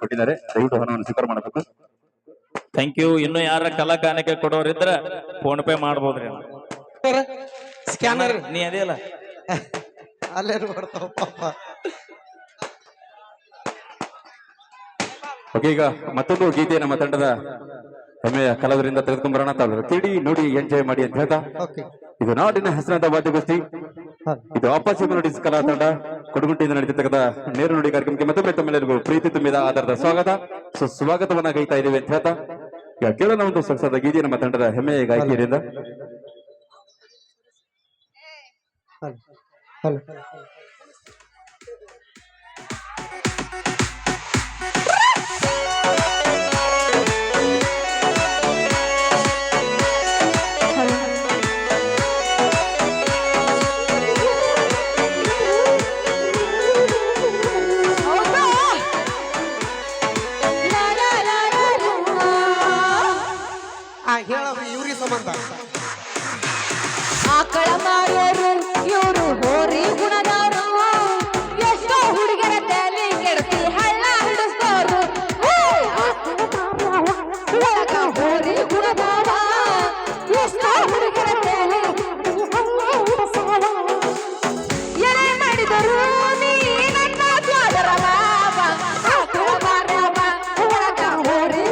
ಕೊಟ್ಟಿದ್ದಾರೆ. ದಯವಿಟ್ಟು ಹಣವನ್ನು ಸ್ವೀಕಾರ ಮಾಡಬೇಕು. ಥ್ಯಾಂಕ್ ಯು ಇನ್ನು ಯಾರ ಕಲಾ ಕಾಣಿಕೆ ಕೊಡೋರಿದ್ರ ಫೋನ್ ಪೇ ಮಾಡ್ಬೋದ್ರಿ. ಸ್ಕ್ಯಾನರ್ ನೀ ಅದೇಲ್ಲ ಅಲ್ಲೇ. ಬರ್ತಾವ ಪಾಪ ಓಕೆ ಈಗ ಮತ್ತೊಂದು ಗೀತೆ ನಮ್ಮ ತಂಡದ ಹೆಮ್ಮೆಯ ಕಲಾವಿದರಿಂದ ತೆಗೆದುಕೊಂಡ್ಬರೋಣ ತಾವು ಕೇಳಿ ನೋಡಿ ಎಂಜಾಯ್ ಮಾಡಿ ಅಂತ ಹೇಳ್ತಾ. ಓಕೆ ಇದು ನಾಡಿನ ಹೆಸರಾದ ವಾದ್ಯಗೋಷ್ಠಿ. ಇದು ಅಪ್ಪಾಚಿ ಡಿಸ್ ಕಲಾ ತಂಡ. ಕೊಡಗುಂಟೆಯಿಂದ ನಡೆದಿರ್ತಕ್ಕಂಥ ನೇರು ನುಡಿ ಕಾರ್ಯಕ್ರಮಕ್ಕೆ ಮತ್ತೊಮ್ಮೆ ತಮ್ಮೆಲ್ಲರಿಗೂ ಪ್ರೀತಿ ತುಂಬಿದ ಆಧಾರದ ಸ್ವಾಗತ. ಸೊ ಸ್ವಾಗತವನ್ನ ಗೈತಾ ಇದ್ದೇವೆ ಅಂತ ಹೇಳ್ತಾ, ಈಗ ಕೇಳೋಣ ಒಂದು ಸೊಗಸಾದ ಗೀತೆ ನಮ್ಮ ತಂಡದ ಹೆಮ್ಮೆಯ ಗಾಯಕಿಯರಿಂದ. ಹಲೋ. ಹಲೋ. ಅದು ಇವ್ರಿಗೆ ಸಂಬಂಧ ಆಕಳ ಮಾರೋರು ಇವರು ಹೋರಿ ಗುಣದಾರು ಎಷ್ಟೋ ಹುಡುಗರ ತಲೆ ಕೆಡಿಸಿ ಹಳ್ಳ ಹಿಡಿಸ್ತಾರು ಹೋರಿ ಗುಣದಾರ ಎಷ್ಟೋ ಹುಡುಗರ ತಲೆ ಕೆಡಿಸಿ ನೀ ನನ್ನ ಹೋರಿ